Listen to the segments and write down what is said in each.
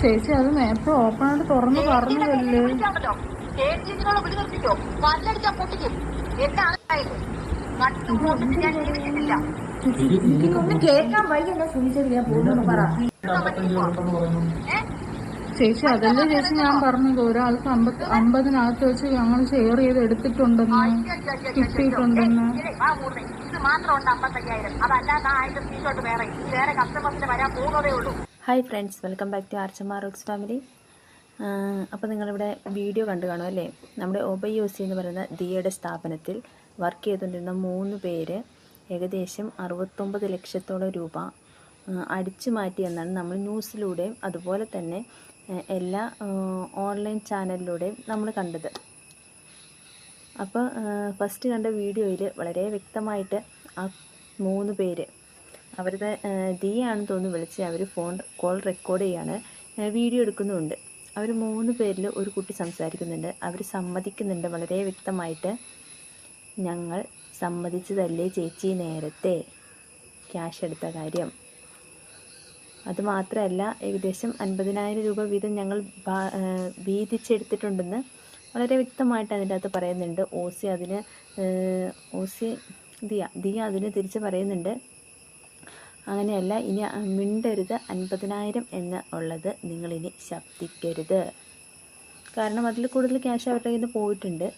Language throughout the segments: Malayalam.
ചേച്ചി അത് നേരത്തെ ഓപ്പൺ ആയിട്ട് തുറന്ന് പറഞ്ഞതല്ലേ എനിക്കൊന്നും കേൾക്കാൻ സുനിച്ചത് ഞാൻ പോകുന്നു പറ? ചേച്ചി അതല്ലേ ചേച്ചി ഞാൻ പറഞ്ഞത്? ഒരാൾക്ക് അമ്പത് അമ്പതിനകത്ത് വെച്ച് ഞങ്ങൾ ഷെയർ ചെയ്ത് എടുത്തിട്ടുണ്ടെന്ന് കിട്ടിയിട്ടുണ്ടെന്ന്. ഇത് മാത്രമുണ്ട് അമ്പത്തയ്യായിരം. അതല്ലാതെ ആയിരം വേറെ. വേറെ കസ്റ്റമേഴ്സിന് വരാൻ പോകുന്നതേ ഉള്ളൂ. Hi friends welcome back to Archamma rocks family. അപ്പോൾ നിങ്ങളിവിടെ വീഡിയോ കണ്ടു കാണും അല്ലേ? നമ്മുടെ ഒബൈ സി എന്ന് പറയുന്ന ദിയയുടെ സ്ഥാപനത്തിൽ വർക്ക് ചെയ്തുകൊണ്ടിരുന്ന മൂന്ന് പേര് ഏകദേശം അറുപത്തൊമ്പത് ലക്ഷത്തോളം രൂപ അടിച്ചു മാറ്റി എന്നാണ് നമ്മൾ ന്യൂസിലൂടെയും അതുപോലെ തന്നെ എല്ലാ ഓൺലൈൻ ചാനലിലൂടെയും നമ്മൾ കണ്ടത്. അപ്പോൾ ഫസ്റ്റ് കണ്ട വീഡിയോയിൽ വളരെ വ്യക്തമായിട്ട് ആ മൂന്ന് പേര് അവരുടെ ദിയാണെന്ന് തോന്നുന്നു വിളിച്ച്. അവർ ഫോൺ കോൾ റെക്കോർഡ് ചെയ്യാണ്. വീഡിയോ എടുക്കുന്നുമുണ്ട്. അവർ മൂന്ന് പേരിൽ ഒരു കുട്ടി സംസാരിക്കുന്നുണ്ട്. അവർ സമ്മതിക്കുന്നുണ്ട്. വളരെ വ്യക്തമായിട്ട് ഞങ്ങൾ സമ്മതിച്ചതല്ലേ ചേച്ചി നേരത്തെ ക്യാഷ് എടുത്ത കാര്യം. അതുമാത്രമല്ല ഏകദേശം അൻപതിനായിരം രൂപ വീതം ഞങ്ങൾ വീതിച്ചെടുത്തിട്ടുണ്ടെന്ന് വളരെ വ്യക്തമായിട്ട് അതിന്റെ അകത്ത് പറയുന്നുണ്ട്. ഓസി അതിന് ഓസി ദിയ ദിയ അതിന് തിരിച്ച് പറയുന്നുണ്ട്. അങ്ങനെയല്ല ഇനി മിണ്ടരുത് അൻപതിനായിരം എന്ന് ഉള്ളത് നിങ്ങളിനി ശബ്ദിക്കരുത്. കാരണം അതിൽ കൂടുതൽ ക്യാഷ് അവരുടെ കയ്യിൽ നിന്ന് പോയിട്ടുണ്ട്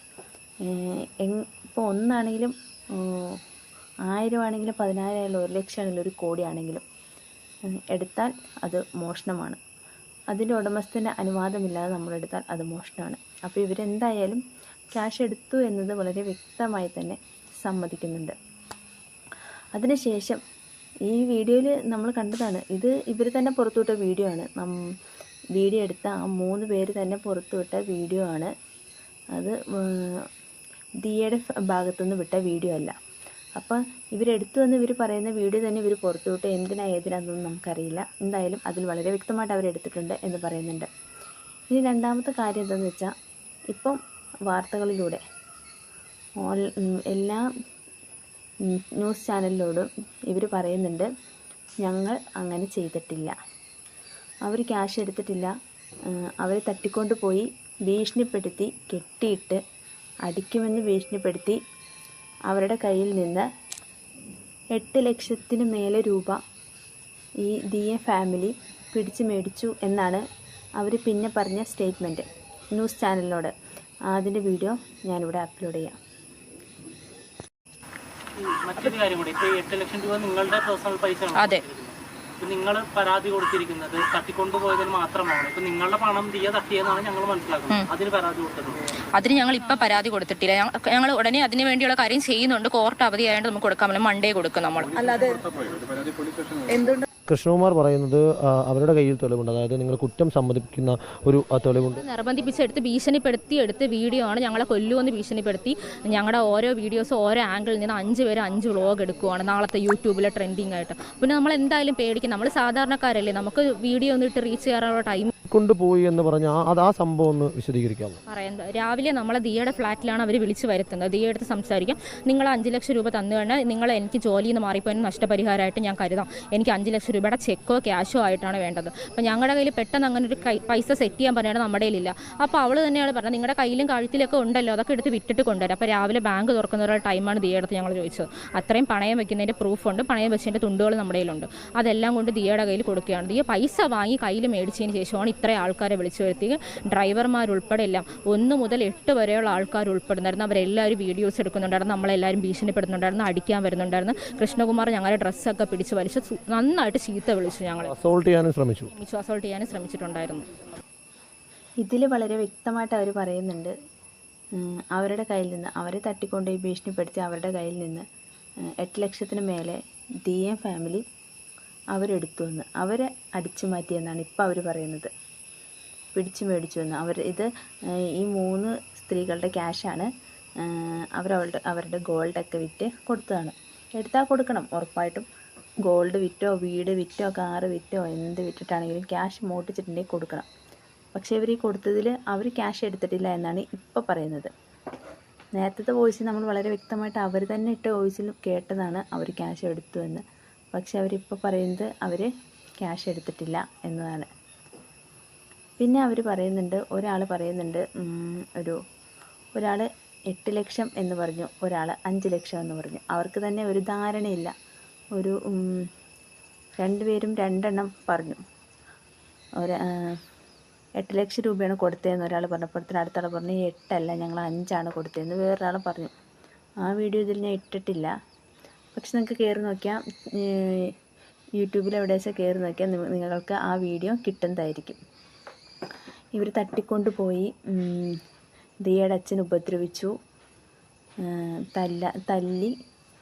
ഇപ്പോൾ ഒന്നാണെങ്കിലും ആയിരം ആണെങ്കിലും പതിനായിരം ആയാലും ഒരു ലക്ഷം ആണെങ്കിലും ഒരു കോടി ആണെങ്കിലും എടുത്താൽ അത് മോഷണമാണ്. അതിന്റെ ഉടമസ്ഥന്റെ അനുവാദമില്ലാതെ നമ്മളെടുത്താൽ അത് മോഷണമാണ്. അപ്പോൾ ഇവരെന്തായാലും ക്യാഷ് എടുത്തു എന്നത് വളരെ വ്യക്തമായി തന്നെ സമ്മതിക്കുന്നുണ്ട്. അതിനുശേഷം ഈ വീഡിയോയിൽ നമ്മൾ കണ്ടതാണ്. ഇത് ഇവർ തന്നെ പുറത്തുവിട്ട വീഡിയോ ആണ്. വീഡിയോ എടുത്ത ആ മൂന്ന് പേര് തന്നെ പുറത്തുവിട്ട വീഡിയോ ആണ്. അത് ദിയയുടെ ഭാഗത്തുനിന്ന് വിട്ട വീഡിയോ അല്ല. അപ്പോൾ ഇവരെടുത്തു വന്ന് ഇവർ പറയുന്ന വീഡിയോ തന്നെ ഇവർ പുറത്തുവിട്ട് എന്തിനാ ഏതിനാന്നൊന്നും നമുക്കറിയില്ല. എന്തായാലും അതിൽ വളരെ വ്യക്തമായിട്ട് അവരെടുത്തിട്ടുണ്ട് എന്ന് പറയുന്നുണ്ട്. ഇനി രണ്ടാമത്തെ കാര്യം എന്താണെന്ന് വെച്ചാൽ ഇപ്പം വാർത്തകളിലൂടെ എല്ലാ ന്യൂസ് ചാനലിലോടും ഇവർ പറയുന്നുണ്ട് ഞങ്ങൾ അങ്ങനെ ചെയ്തിട്ടില്ല. അവർ ക്യാഷ് എടുത്തിട്ടില്ല. അവർ തട്ടിക്കൊണ്ട് പോയി ഭീഷണിപ്പെടുത്തി കെട്ടിയിട്ട് അടിക്കുമെന്ന് ഭീഷണിപ്പെടുത്തി അവരുടെ കയ്യിൽ നിന്ന് എട്ട് ലക്ഷത്തിന് മേലെ രൂപ ഈ ദിയ ഫാമിലി പിടിച്ചു മേടിച്ചു എന്നാണ് അവർ പിന്നെ പറഞ്ഞ സ്റ്റേറ്റ്മെന്റ് ന്യൂസ് ചാനലിനോട്. അതിന്റെ വീഡിയോ ഞാനിവിടെ അപ്ലോഡ് ചെയ്യാം. മറ്റൊരു കാര്യം കൂടി. ഇപ്പൊ ഈ എട്ട് ലക്ഷം രൂപ നിങ്ങളുടെ പേഴ്സണൽ പൈസ അതെ. നിങ്ങൾ പരാതി കൊടുത്തിരിക്കുന്നത് തട്ടിക്കൊണ്ടുപോയതിന് മാത്രമാണ്. ഇപ്പൊ നിങ്ങളുടെ പണം തീയ തട്ടിയെന്നാണ് ഞങ്ങൾ മനസ്സിലാക്കുന്നത്. അതിന് പരാതി കൊടുത്തിട്ടുണ്ട് അതിന് ഞങ്ങൾ ഇപ്പൊ പരാതി കൊടുത്തിട്ടില്ല. ഞങ്ങൾ ഉടനെ അതിന് വേണ്ടിയുള്ള കാര്യം ചെയ്യുന്നുണ്ട്. കോർട്ട് അവധി ആയതുകൊണ്ട് നമുക്ക് കൊടുക്കാൻ പറ്റില്ല മൺഡേ കൊടുക്കും നമ്മൾ. കൃഷ്ണകുമാർ പറയുന്നത് അവരുടെ കയ്യിൽ തെളിവുണ്ട്. അതായത് നിങ്ങൾ കുറ്റം സമ്മതിപ്പിക്കുന്ന ഒരു തെളിവുണ്ട്. നിർബന്ധിപ്പിച്ചെടുത്ത് ഭീഷണിപ്പെടുത്തി എടുത്ത വീഡിയോ ആണ് ഞങ്ങളെ കൊല്ലുമെന്ന് ഭീഷണിപ്പെടുത്തി. ഞങ്ങളുടെ ഓരോ വീഡിയോസ് ഓരോ ആംഗിളിൽ നിന്ന് അഞ്ച് പേര് അഞ്ച് വ്ളോഗ് എടുക്കുവാണ് നാളത്തെ യൂട്യൂബിലെ ട്രെൻഡിങ് ആയിട്ട്. പിന്നെ നമ്മൾ എന്തായാലും പേടിക്കും. നമ്മൾ സാധാരണക്കാരല്ലേ നമുക്ക് വീഡിയോ ഒന്നും ഇട്ട് റീച്ച് ചെയ്യാനുള്ള ടൈം കൊണ്ടുപോയി എന്ന് പറഞ്ഞ അത് ആ സംഭവം ഒന്ന് വിശദീകരിക്കാമോ പറയുന്നത്. രാവിലെ നമ്മളെ ദിയയുടെ ഫ്ലാറ്റിലാണ് അവർ വിളിച്ചു വരുത്തുന്നത്. ദിയ എടുത്ത് സംസാരിക്കാം. നിങ്ങൾ അഞ്ച് ലക്ഷം രൂപ തന്നു കഴിഞ്ഞാൽ നിങ്ങൾ എനിക്ക് ജോലിയിൽ നിന്ന് മാറിപ്പോയി നഷ്ടപരിഹാരമായിട്ട് ഞാൻ കരുതാം. എനിക്ക് അഞ്ച് ലക്ഷം രൂപയുടെ ചെക്കോ ക്യാഷോ ആയിട്ടാണ് വേണ്ടത്. അപ്പോൾ ഞങ്ങളുടെ കയ്യിൽ പെട്ടെന്ന് അങ്ങനെ ഒരു പൈസ സെറ്റ് ചെയ്യാൻ പറഞ്ഞാൽ നമ്മുടെ കയ്യിലില്ല. അപ്പോൾ അവൾ തന്നെയാണ് പറഞ്ഞത് നിങ്ങളുടെ കയ്യിലും കഴുത്തിലൊക്കെ ഉണ്ടല്ലോ അതൊക്കെ എടുത്ത് വിട്ടിട്ട് കൊണ്ടുവരാം. അപ്പോൾ രാവിലെ ബാങ്ക് തുറക്കുന്ന ഒരു ടൈമാണ് ദിയ എടുത്ത് ഞങ്ങൾ ചോദിച്ചത്. അത്രയും പണയം വെക്കുന്നതിന്റെ പ്രൂഫുണ്ട് പണയം വെച്ചതിന്റെ തുണ്ടുകൾ നമ്മുടെ കയ്യിലുണ്ട്. അതെല്ലാം കൊണ്ട് ദിയയുടെ കയ്യിൽ കൊടുക്കുകയാണ്. ദിയ പൈസ വാങ്ങി കയ്യിൽ മേടിച്ചതിന് ശേഷമാണ് ഇത്രയും ആൾക്കാരെ വിളിച്ചു വരുത്തി. ഡ്രൈവർമാരുൾപ്പെടെ എല്ലാം ഒന്ന് മുതൽ എട്ട് വരെയുള്ള ആൾക്കാർ ഉൾപ്പെടുന്നുണ്ടായിരുന്നു. അവരെല്ലാവരും വീഡിയോസ് എടുക്കുന്നുണ്ടായിരുന്നു. നമ്മളെല്ലാവരും ഭീഷണിപ്പെടുന്നുണ്ടായിരുന്നു അടിക്കാൻ വരുന്നുണ്ടായിരുന്നു. കൃഷ്ണകുമാർ ഞങ്ങളുടെ ഡ്രസ്സൊക്കെ പിടിച്ച് വലിച്ച് നന്നായിട്ട് ചീത്ത വിളിച്ചു ഞങ്ങൾ അസോൾട്ട് ചെയ്യാനും ശ്രമിച്ചു. അസോൾട്ട് ചെയ്യാനും ശ്രമിച്ചിട്ടുണ്ടായിരുന്നു. ഇതിൽ വളരെ വ്യക്തമായിട്ട് അവർ പറയുന്നുണ്ട്. അവരുടെ കയ്യിൽ നിന്ന് അവരെ തട്ടിക്കൊണ്ടുപോയി ഭീഷണിപ്പെടുത്തി അവരുടെ കയ്യിൽ നിന്ന് എട്ട് ലക്ഷത്തിന് മേലെ ഡി എം ഫാമിലി അവരെടുത്തു എന്ന് അവരെ അടിച്ചു മാറ്റിയെന്നാണ് ഇപ്പോൾ അവർ പറയുന്നത്. പിടിച്ചു മേടിച്ചു എന്ന്. അവർ ഇത് ഈ മൂന്ന് സ്ത്രീകളുടെ ക്യാഷാണ് അവരവളുടെ അവരുടെ ഗോൾഡൊക്കെ വിറ്റ് കൊടുത്തതാണ്. എടുത്താൽ കൊടുക്കണം ഉറപ്പായിട്ടും. ഗോൾഡ് വിറ്റോ വീട് വിറ്റോ കാറ് വിറ്റോ എന്ത് വിറ്റിട്ടാണെങ്കിലും ക്യാഷ് മോട്ടിച്ചിട്ടുണ്ടെങ്കിൽ കൊടുക്കണം. പക്ഷേ ഇവർ ഈ കൊടുത്തതിൽ അവർ ക്യാഷ് എടുത്തിട്ടില്ല എന്നാണ് ഇപ്പോൾ പറയുന്നത്. നേരത്തെ വോയിസിൽ നമ്മൾ വളരെ വ്യക്തമായിട്ട് അവർ തന്നെ ഇട്ട വോയിസിൽ കേട്ടതാണ് അവർ ക്യാഷ് എടുത്തു എന്ന്. പക്ഷെ അവരിപ്പോൾ പറയുന്നത് അവർ ക്യാഷ് എടുത്തിട്ടില്ല എന്നതാണ്. പിന്നെ അവർ പറയുന്നുണ്ട് ഒരാൾ പറയുന്നുണ്ട് ഒരു ഒരാൾ എട്ട് ലക്ഷം എന്ന് പറഞ്ഞു ഒരാൾ അഞ്ച് ലക്ഷം എന്ന് പറഞ്ഞു. അവർക്ക് തന്നെ ഒരു ധാരണയില്ല. ഒരു രണ്ടുപേരും രണ്ടെണ്ണം പറഞ്ഞു. ഒരു എട്ട് ലക്ഷം രൂപയാണ് കൊടുത്തതെന്ന് ഒരാൾ പറഞ്ഞപ്പോഴത്തേന് അടുത്താൾ പറഞ്ഞു എട്ടല്ല ഞങ്ങൾ അഞ്ചാണ് കൊടുത്തതെന്ന്. വേറൊരാൾ പറഞ്ഞു ആ വീഡിയോ ഇതിൽ ഞാൻ ഇട്ടിട്ടില്ല. പക്ഷെ നിങ്ങൾക്ക് കയറി നോക്കിയാൽ യൂട്യൂബിൽ എവിടെയാച്ചാൽ കയറി നോക്കിയാൽ നിങ്ങൾക്ക് ആ വീഡിയോ കിട്ടുന്നതായിരിക്കും. ഇവർ തട്ടിക്കൊണ്ട് പോയി ദിയയുടെ അച്ഛൻ ഉപദ്രവിച്ചു തല്ല തല്ലി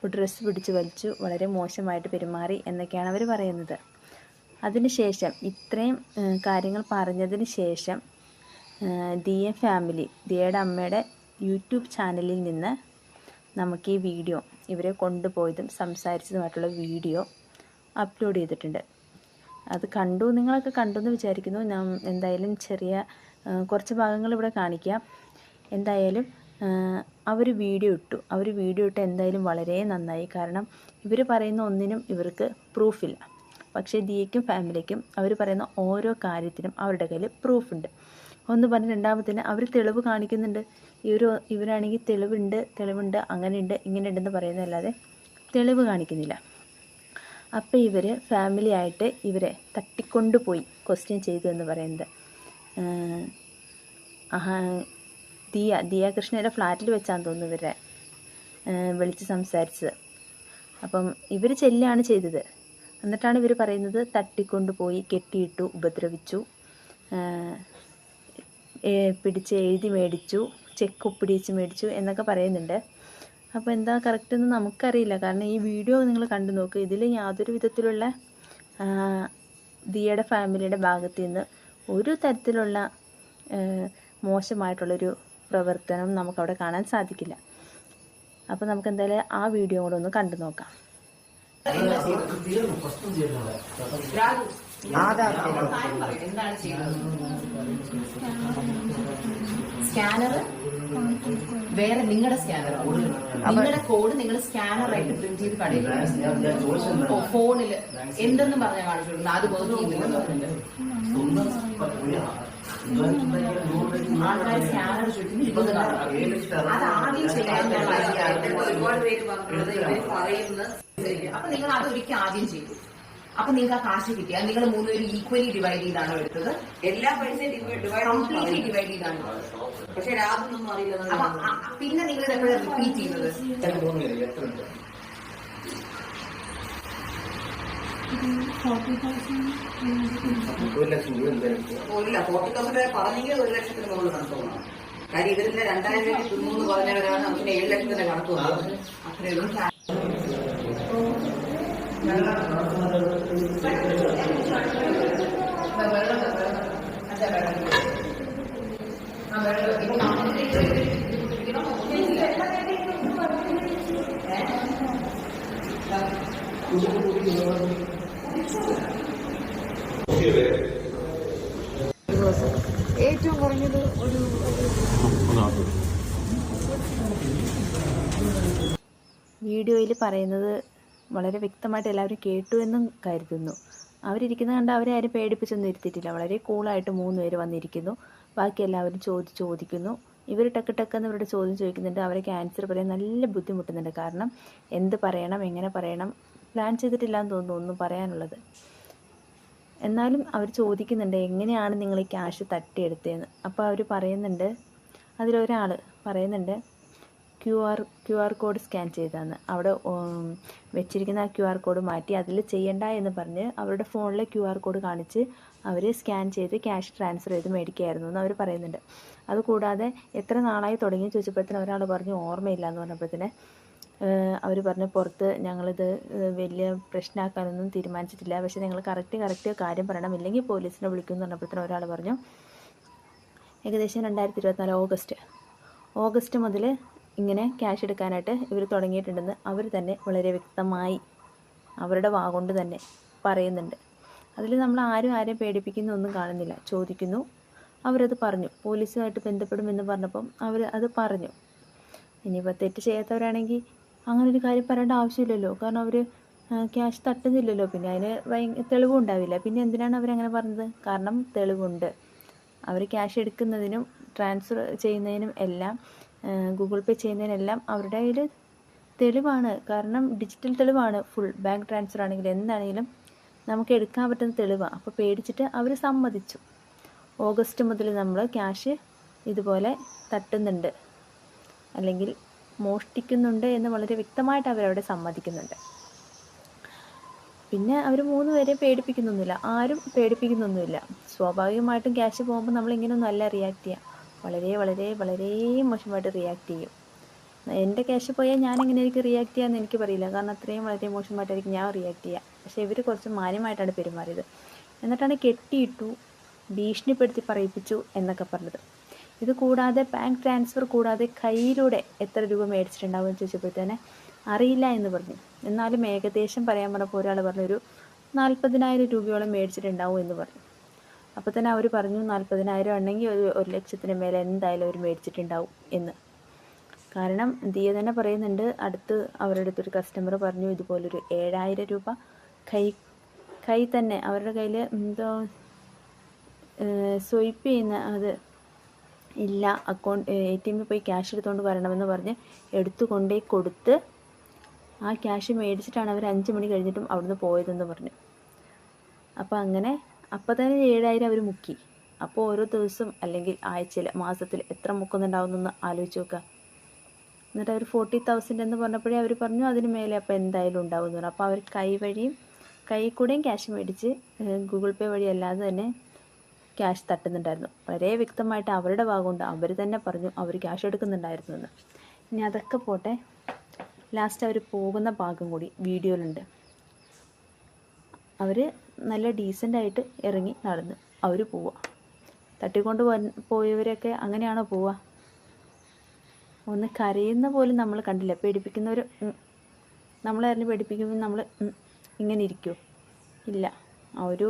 ഡ്രസ്സ് പിടിച്ച് വലിച്ചു വളരെ മോശമായിട്ട് പെരുമാറി എന്നൊക്കെയാണ് അവർ പറയുന്നത്. അതിനുശേഷം ഇത്രയും കാര്യങ്ങൾ പറഞ്ഞതിന് ശേഷം ദിയ ഫാമിലി ദിയയുടെ അമ്മയുടെ യൂട്യൂബ് ചാനലിൽ നിന്ന് നമുക്ക് ഈ വീഡിയോ ഇവരെ കൊണ്ടുപോയതും സംസാരിച്ചതുമായിട്ടുള്ള വീഡിയോ അപ്ലോഡ് ചെയ്തിട്ടുണ്ട്. അത് കണ്ടു നിങ്ങളൊക്കെ കണ്ടു എന്ന് വിചാരിക്കുന്നു. ഞാൻ എന്തായാലും ചെറിയ കുറച്ച് ഭാഗങ്ങൾ ഇവിടെ കാണിക്കാം. എന്തായാലും അവർ വീഡിയോ ഇട്ടു. അവർ വീഡിയോ ഇട്ട് എന്തായാലും വളരെ നന്നായി. കാരണം ഇവർ പറയുന്ന ഒന്നിനും ഇവർക്ക് പ്രൂഫില്ല പക്ഷേ ദിയയ്ക്കും ഫാമിലിക്കും അവർ പറയുന്ന ഓരോ കാര്യത്തിനും അവരുടെ കയ്യിൽ പ്രൂഫുണ്ട് ഒന്ന് പറഞ്ഞ് രണ്ടാമത്തിന് അവർ തെളിവ് കാണിക്കുന്നുണ്ട്. ഇവർ ഇവരാണെങ്കിൽ തെളിവുണ്ട് തെളിവുണ്ട് അങ്ങനെയുണ്ട് ഇങ്ങനെയുണ്ടെന്ന് പറയുന്നതല്ലാതെ തെളിവ് കാണിക്കുന്നില്ല. അപ്പോൾ ഇവർ ഫാമിലി ആയിട്ട് ഇവരെ തട്ടിക്കൊണ്ടുപോയി ക്വസ്റ്റ്യൻ ചെയ്തു എന്ന് പറയുന്നത്. ദിയ ദിയ കൃഷ്ണയുടെ ഫ്ലാറ്റിൽ വെച്ചാന്ന് തോന്നുന്നു ഇവരെ വിളിച്ച് സംസാരിച്ചത്. അപ്പം ഇവർ ചെല്ലാണ് ചെയ്തത്. എന്നിട്ടാണ് ഇവർ പറയുന്നത് തട്ടിക്കൊണ്ടുപോയി കെട്ടിയിട്ടു ഉപദ്രവിച്ചു പിടിച്ച് എഴുതി മേടിച്ചു ചെക്ക് ഒപ്പിടിച്ച് മേടിച്ചു എന്നൊക്കെ പറയുന്നുണ്ട്. അപ്പോൾ എന്താ കറക്റ്റ് എന്ന് നമുക്കറിയില്ല. കാരണം ഈ വീഡിയോ നിങ്ങൾ കണ്ടു നോക്ക്. ഇതിൽ യാതൊരു വിധത്തിലുള്ള ദിയയുടെ ഫാമിലിയുടെ ഭാഗത്തു നിന്ന് ഒരു തരത്തിലുള്ള മോശമായിട്ടുള്ളൊരു പ്രവർത്തനം നമുക്കവിടെ കാണാൻ സാധിക്കില്ല. അപ്പോൾ നമുക്ക് എന്തായാലും ആ വീഡിയോ കൂടെ ഒന്ന് കണ്ടു നോക്കാം. സ്കാനർ? വേറെ നിങ്ങളുടെ സ്കാനർ നിങ്ങളുടെ കോഡ് നിങ്ങൾ സ്കാനർ ആയിട്ട് പ്രിന്റ് ചെയ്ത് കടയിൽ ഫോണിൽ. എന്തെന്ന് പറഞ്ഞാൽ കാണിച്ചു അത് വർക്ക് അത് ആദ്യം അപ്പൊ നിങ്ങൾ അത് ആദ്യം ചെയ്തു അപ്പൊ നിങ്ങൾക്ക് ആ കാശ് കിട്ടിയ നിങ്ങൾ മൂന്നുപേരും ഈക്വലി ഡിവൈഡ് ചെയ്താണോ എടുത്തത് എല്ലാ പൈസയും ഡിവൈഡ് ചെയ്താണ് പക്ഷെ രാത്രി അറിയില്ല അപ്പൊ പിന്നെ നിങ്ങൾ എപ്പോഴാണ് റിപ്പീറ്റ് ചെയ്യുന്നത് ഇല്ല ഫോർട്ടി തൗസൻഡ് പറഞ്ഞെങ്കിൽ ഒരു ലക്ഷത്തിന് മുകളിൽ കണക്ക് തോന്നണം കാര്യം ഇവരിന്റെ രണ്ടായിരം രൂപയ്ക്ക് തിന്നു പറഞ്ഞവരാണ് നമുക്ക് ഏഴ് ലക്ഷത്തിന്റെ കണക്ക് വന്നത് അത്രയുള്ളൂ വീഡിയോയിൽ പറയുന്നത് വളരെ വ്യക്തമായിട്ട് എല്ലാവരും കേട്ടു എന്നും കരുതുന്നു. അവരിരിക്കുന്നത് കണ്ട് അവരെ ആരും പേടിപ്പിച്ചൊന്നും ഇരുത്തിയിട്ടില്ല. വളരെ കൂളായിട്ട് മൂന്ന് പേര് വന്നിരിക്കുന്നു. ബാക്കി എല്ലാവരും ചോദി ചോദിക്കുന്നു. ഇവർ ടക്ക് ടക്കെന്ന് ഇവരുടെ ചോദ്യം ചോദിക്കുന്നുണ്ട്. അവരൊക്കെ ആൻസർ പറയാൻ നല്ല ബുദ്ധിമുട്ടുന്നുണ്ട്. കാരണം എന്ത് പറയണം എങ്ങനെ പറയണം പ്ലാൻ ചെയ്തിട്ടില്ല എന്ന് തോന്നുന്നു ഒന്നും പറയാനുള്ളത്. എന്നാലും അവർ ചോദിക്കുന്നുണ്ട് എങ്ങനെയാണ് നിങ്ങൾ ഈ ക്യാഷ് തട്ടിയെടുത്തതെന്ന്? അപ്പോൾ അവർ പറയുന്നുണ്ട് അതിലൊരാൾ പറയുന്നുണ്ട് Q R Q R code scan ചെയ്താന്ന് അവിടെ വെച്ചിരിക്കുന്ന ആ ക്യു ആർ കോഡ് മാറ്റി അതിൽ ചെയ്യണ്ട എന്ന് പറഞ്ഞ് അവരുടെ ഫോണിലെ ക്യു ആർ കോഡ് കാണിച്ച് അവർ സ്കാൻ ചെയ്ത് ക്യാഷ് ട്രാൻസ്ഫർ ചെയ്ത് മേടിക്കുകയായിരുന്നു എന്ന് അവർ പറയുന്നുണ്ട്. അതുകൂടാതെ എത്ര നാളായി തുടങ്ങി ചോദിച്ചപ്പോഴത്തേന് ഒരാൾ പറഞ്ഞു ഓർമ്മയില്ല എന്ന് പറഞ്ഞപ്പോഴത്തേന് അവർ പറഞ്ഞ പുറത്ത് ഞങ്ങളിത് വലിയ പ്രശ്നമാക്കാനൊന്നും തീരുമാനിച്ചിട്ടില്ല. പക്ഷേ നിങ്ങൾ കറക്റ്റ് കറക്റ്റ് കാര്യം പറയണം. ഇല്ലെങ്കിൽ പോലീസിനെ വിളിക്കുമെന്ന് പറഞ്ഞപ്പോഴത്തേന് ഒരാൾ പറഞ്ഞു ഏകദേശം രണ്ടായിരത്തി ഇരുപത്തിനാല് ഓഗസ്റ്റ്. ഓഗസ്റ്റ് മുതൽ ഇങ്ങനെ ക്യാഷ് എടുക്കാനായിട്ട് ഇവർ തുടങ്ങിയിട്ടുണ്ടെന്ന് അവർ തന്നെ വളരെ വ്യക്തമായി അവരുടെ വാ കൊണ്ട് തന്നെ പറയുന്നുണ്ട്. അതിൽ നമ്മൾ ആരും ആരെയും പേടിപ്പിക്കുന്ന ഒന്നും കാണുന്നില്ല. ചോദിക്കുന്നു. അവരത് പറഞ്ഞു. പോലീസുമായിട്ട് ബന്ധപ്പെടുമെന്ന് പറഞ്ഞപ്പം അവർ അത് പറഞ്ഞു. ഇനിയിപ്പോൾ തെറ്റ് ചെയ്യാത്തവരാണെങ്കിൽ അങ്ങനെ ഒരു കാര്യം പറയേണ്ട ആവശ്യമില്ലല്ലോ. കാരണം അവർ ക്യാഷ് തട്ടുന്നില്ലല്ലോ. പിന്നെ അതിന് ഭയ തെളിവും ഉണ്ടാവില്ല. പിന്നെ എന്തിനാണ് അവരങ്ങനെ പറഞ്ഞത്? കാരണം തെളിവുണ്ട്. അവർ ക്യാഷ് എടുക്കുന്നതിനും ട്രാൻസ്ഫർ ചെയ്യുന്നതിനും എല്ലാം ഗൂഗിൾ പേ ചെയ്യുന്നതിനെല്ലാം അവരുടെ കയ്യിൽ തെളിവാണ്. കാരണം ഡിജിറ്റൽ തെളിവാണ്. ഫുൾ ബാങ്ക് ട്രാൻസ്ഫർ ആണെങ്കിലും എന്താണെങ്കിലും നമുക്ക് എടുക്കാൻ പറ്റുന്ന തെളിവാണ് അപ്പോൾ പേടിച്ചിട്ട് അവർ സമ്മതിച്ചു. ഓഗസ്റ്റ് മുതൽ നമ്മൾ ക്യാഷ് ഇതുപോലെ തട്ടുന്നുണ്ട്. അല്ലെങ്കിൽ മോഷ്ടിക്കുന്നുണ്ട് എന്ന് വളരെ വ്യക്തമായിട്ട് അവരവിടെ സമ്മതിക്കുന്നുണ്ട്. പിന്നെ അവർ മൂന്ന് പേരെ പേടിപ്പിക്കുന്നൊന്നുമില്ല. ആരും പേടിപ്പിക്കുന്നൊന്നുമില്ല. സ്വാഭാവികമായിട്ടും ക്യാഷ് പോകുമ്പോൾ നമ്മൾ ഇങ്ങനെയൊന്നും അല്ല റിയാക്ട് ചെയ്യുക വളരെ വളരെ വളരെ മോശമായിട്ട് റിയാക്ട് ചെയ്യും. എന്റെ ക്യാഷ് പോയാൽ ഞാൻ എങ്ങനെ എനിക്ക് റിയാക്ട് ചെയ്യാമെന്ന് എനിക്ക് പറയില്ല. കാരണം അത്രയും വളരെ മോശമായിട്ടായിരിക്കും ഞാൻ റിയാക്ട് ചെയ്യുക പക്ഷേ ഇവർ കുറച്ച് മാന്യമായിട്ടാണ് പെരുമാറിയത്. എന്നിട്ടാണ് കെട്ടിയിട്ടു ഭീഷണിപ്പെടുത്തി പറയിപ്പിച്ചു എന്നൊക്കെ പറഞ്ഞത്. ഇത് കൂടാതെ ബാങ്ക് ട്രാൻസ്ഫർ കൂടാതെ കയ്യിലൂടെ എത്ര രൂപ മേടിച്ചിട്ടുണ്ടാവും എന്ന് ചോദിച്ചപ്പോഴത്തേനെ അറിയില്ല എന്ന് പറഞ്ഞു. എന്നാലും ഏകദേശം പറയാൻ പറഞ്ഞപ്പോൾ ഒരാൾ പറഞ്ഞു ഒരു നാൽപ്പതിനായിരം രൂപയോളം മേടിച്ചിട്ടുണ്ടാവും എന്ന് പറഞ്ഞു. അപ്പോൾ തന്നെ അവർ പറഞ്ഞു നാൽപ്പതിനായിരം ഉണ്ടെങ്കിൽ ഒരു ഒരു ലക്ഷത്തിന് മേലെ എന്തായാലും അവർ മേടിച്ചിട്ടുണ്ടാവും എന്ന്. കാരണം ദിയ തന്നെ പറയുന്നുണ്ട് അടുത്ത് അവരുടെ അടുത്തൊരു കസ്റ്റമർ പറഞ്ഞു ഇതുപോലൊരു ഏഴായിരം രൂപ കൈ കൈ തന്നെ അവരുടെ കയ്യിൽ എന്തോ സ്വൈപ്പ് ചെയ്യുന്ന അത് ഇല്ല. അക്കൗണ്ട് എ ടി എമ്മിൽ പോയി ക്യാഷ് എടുത്തുകൊണ്ട് വരണമെന്ന് പറഞ്ഞ് എടുത്തു കൊണ്ടേ കൊടുത്ത് ആ ക്യാഷ് മേടിച്ചിട്ടാണ് അവർ അഞ്ച് മണി കഴിഞ്ഞിട്ടും അവിടുന്ന് പോയതെന്ന് പറഞ്ഞു. അപ്പോൾ അങ്ങനെ അപ്പോൾ തന്നെ ഏഴായിരം അവർ മുക്കി. അപ്പോൾ ഓരോ ദിവസം അല്ലെങ്കിൽ ആഴ്ചയിൽ മാസത്തിൽ എത്ര മുക്കുന്നുണ്ടാവുമെന്നൊന്ന് ആലോചിച്ച് നോക്കുക എന്നിട്ട് അവർ ഫോർട്ടി തൗസൻഡ് എന്ന് പറഞ്ഞപ്പോഴേ അവർ പറഞ്ഞു അതിന് മേലെ അപ്പോൾ എന്തായാലും ഉണ്ടാവും എന്ന് പറഞ്ഞു. അപ്പോൾ അവർ കൈ വഴിയും കൈ കൂടെയും ക്യാഷ് മേടിച്ച് ഗൂഗിൾ പേ വഴി അല്ലാതെ തന്നെ ക്യാഷ് തട്ടുന്നുണ്ടായിരുന്നു. വളരെ വ്യക്തമായിട്ട് അവരുടെ ഭാഗമുണ്ട് അവർ തന്നെ പറഞ്ഞു അവർ ക്യാഷ് എടുക്കുന്നുണ്ടായിരുന്നു എന്ന് ഇനി അതൊക്കെ പോട്ടെ. ലാസ്റ്റ് അവർ പോകുന്ന ഭാഗം കൂടി വീഡിയോയിലുണ്ട്. അവർ നല്ല ഡീസന്റായിട്ട് ഇറങ്ങി നടന്ന് അവർ പോവുക തട്ടിക്കൊണ്ട് പോയവരൊക്കെ അങ്ങനെയാണോ പോവുക ഒന്ന് കരയുന്ന പോലും നമ്മൾ കണ്ടില്ല. പേടിപ്പിക്കുന്നവർ നമ്മളായിരുന്നു പേടിപ്പിക്കുമ്പോൾ നമ്മൾ ഇങ്ങനെ ഇരിക്കുമോ ഇല്ല. ആ ഒരു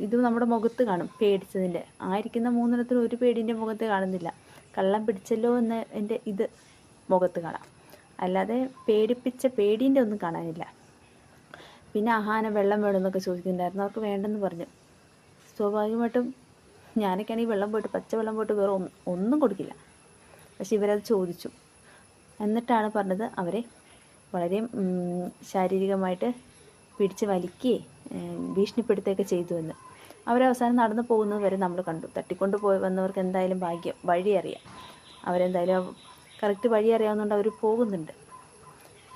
ഇത് നമ്മുടെ മുഖത്ത് കാണും പേടിച്ചതിന്റെ. ആയിരിക്കുന്ന മൂന്നിടത്തിൽ ഒരു പേടിന്റെ മുഖത്ത് കാണുന്നില്ല. കള്ളം പിടിച്ചല്ലോ എന്ന് എന്റെ ഇത് മുഖത്ത് കാണാം. അല്ലാതെ പേടിപ്പിച്ച പേടീന്റെ ഒന്നും കാണാനില്ല. പിന്നെ അഹാന വെള്ളം വേണമെന്നൊക്കെ ചോദിക്കുന്നുണ്ടായിരുന്നു. അവർക്ക് വേണ്ടെന്ന് പറഞ്ഞു. സ്വാഭാവികമായിട്ടും ഞാനൊക്കെയാണെങ്കിൽ വെള്ളം പോയിട്ട് പച്ച വെള്ളം പോയിട്ട് വേറെ ഒന്നും കൊടുക്കില്ല. പക്ഷെ ഇവരത് ചോദിച്ചു. എന്നിട്ടാണ് പറഞ്ഞത് അവരെ വളരെ ശാരീരികമായിട്ട് പിടിച്ച് വലിക്കുകയും ഭീഷണിപ്പെടുത്തുകയൊക്കെ ചെയ്തു എന്ന്. അവരവസാനം നടന്നു പോകുന്നത് വരെ നമ്മൾ കണ്ടു. തട്ടിക്കൊണ്ട് പോയി വന്നവർക്ക് എന്തായാലും ഭാഗ്യം വഴി അറിയാം. അവരെന്തായാലും കറക്റ്റ് വഴി അറിയാവുന്നതുകൊണ്ട് അവർ പോകുന്നുണ്ട്.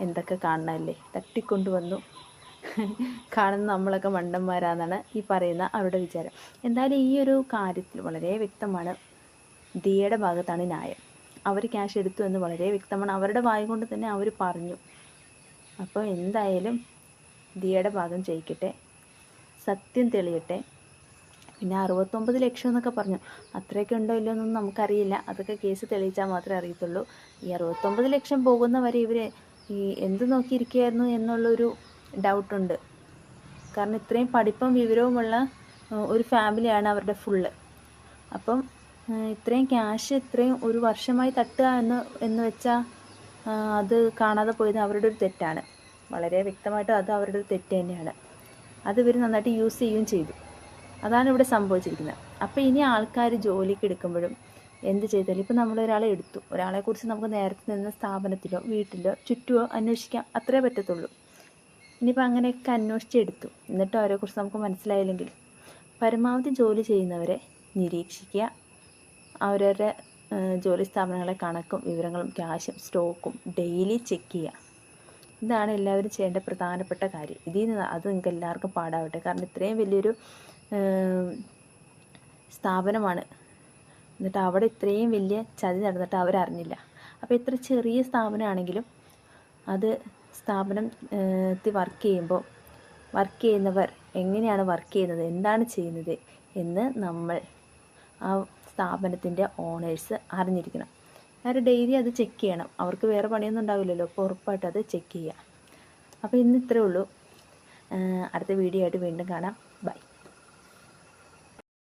എന്തൊക്കെ കാണണമല്ലേ തട്ടിക്കൊണ്ട് വന്നു. കാണുന്ന നമ്മളൊക്കെ മണ്ടന്മാരാണെന്നാണ് ഈ പറയുന്ന അവരുടെ വിചാരം. എന്തായാലും ഈ ഒരു കാര്യത്തിൽ വളരെ വ്യക്തമാണ് ദിയയുടെ ഭാഗത്താണ് ന്യായം. അവർ ക്യാഷ് എടുത്തു എന്ന് വളരെ വ്യക്തമാണ്. അവരുടെ വായ കൊണ്ട് തന്നെ അവർ പറഞ്ഞു. അപ്പോൾ എന്തായാലും ദിയയുടെ ഭാഗം ജയിക്കട്ടെ. സത്യം തെളിയട്ടെ. പിന്നെ അറുപത്തൊമ്പത് ലക്ഷം എന്നൊക്കെ പറഞ്ഞു. അത്രയൊക്കെ ഉണ്ടോ ഇല്ലയോ എന്നൊന്നും നമുക്കറിയില്ല. അതൊക്കെ കേസ് തെളിയിച്ചാൽ മാത്രമേ അറിയത്തുള്ളൂ. ഈ അറുപത്തൊമ്പത് ലക്ഷം പോകുന്ന വരെ ഇവർ ഈ എന്ത് നോക്കിയിരിക്കുകയായിരുന്നു എന്നുള്ളൊരു ഡൗട്ടുണ്ട്. കാരണം ഇത്രയും പഠിപ്പും വിവരവുമുള്ള ഒരു ഫാമിലിയാണ് അവരുടെ ഫുള്ള് അപ്പം ഇത്രയും ക്യാഷ് ഇത്രയും ഒരു വർഷമായി തട്ടുക എന്ന് എന്ന് വെച്ചാൽ അത് കാണാതെ പോയത് അവരുടെ ഒരു തെറ്റാണ്. വളരെ വ്യക്തമായിട്ട് അത് അവരുടെ തെറ്റ് തന്നെയാണ്. അത് ഇവർ നന്നായിട്ട് യൂസ് ചെയ്യുകയും ചെയ്തു. അതാണ് ഇവിടെ സംഭവിച്ചിരിക്കുന്നത്. അപ്പോൾ ഇനി ആൾക്കാർ ജോലിക്ക് എടുക്കുമ്പോഴും എന്ത് ചെയ്താലും ഇപ്പോൾ നമ്മൾ ഒരാളെ എടുത്തു. ഒരാളെക്കുറിച്ച് നമുക്ക് നേരത്തെ നിന്ന സ്ഥാപനത്തിലോ വീട്ടിലോ ചുറ്റുമോ അന്വേഷിക്കാം അത്രേ പറ്റത്തുള്ളൂ. ഇനിയിപ്പോൾ അങ്ങനെയൊക്കെ അന്വേഷിച്ചെടുത്തു എന്നിട്ട് അവരെക്കുറിച്ച് നമുക്ക് മനസ്സിലായില്ലെങ്കിൽ പരമാവധി ജോലി ചെയ്യുന്നവരെ നിരീക്ഷിക്കുക. അവരവരുടെ ജോലി സ്ഥാപനങ്ങളെ കണക്കും വിവരങ്ങളും ക്യാഷും സ്റ്റോക്കും ഡെയിലി ചെക്ക് ചെയ്യുക. ഇതാണ് എല്ലാവരും ചെയ്യേണ്ട പ്രധാനപ്പെട്ട കാര്യം. ഇതിൽ നിന്ന് അത് നിങ്ങൾക്ക് എല്ലാവർക്കും പാടാവട്ടെ. കാരണം ഇത്രയും വലിയൊരു സ്ഥാപനമാണ്. എന്നിട്ട് അവിടെ ഇത്രയും വലിയ ചതി നടന്നിട്ട് അവരറിഞ്ഞില്ല. അപ്പോൾ ഇത്ര ചെറിയ സ്ഥാപനമാണെങ്കിലും അത് സ്ഥാപനം വർക്ക് ചെയ്യുമ്പോൾ വർക്ക് ചെയ്യുന്നവർ എങ്ങനെയാണ് വർക്ക് ചെയ്യുന്നത് എന്താണ് ചെയ്യുന്നത് എന്ന് നമ്മൾ ആ സ്ഥാപനത്തിന്റെ ഓണേഴ്സ് അറിഞ്ഞിരിക്കണം. അവർ ഡെയിലി അത് ചെക്ക് ചെയ്യണം. അവർക്ക് വേറെ പണിയൊന്നും ഉണ്ടാവില്ലല്ലോ. അപ്പോൾ ഉറപ്പായിട്ട് അത് ചെക്ക് ചെയ്യുക അപ്പോൾ ഇന്ന് ഇത്രയേ ഉള്ളൂ. അടുത്ത വീഡിയോ ആയിട്ട് വീണ്ടും കാണാം.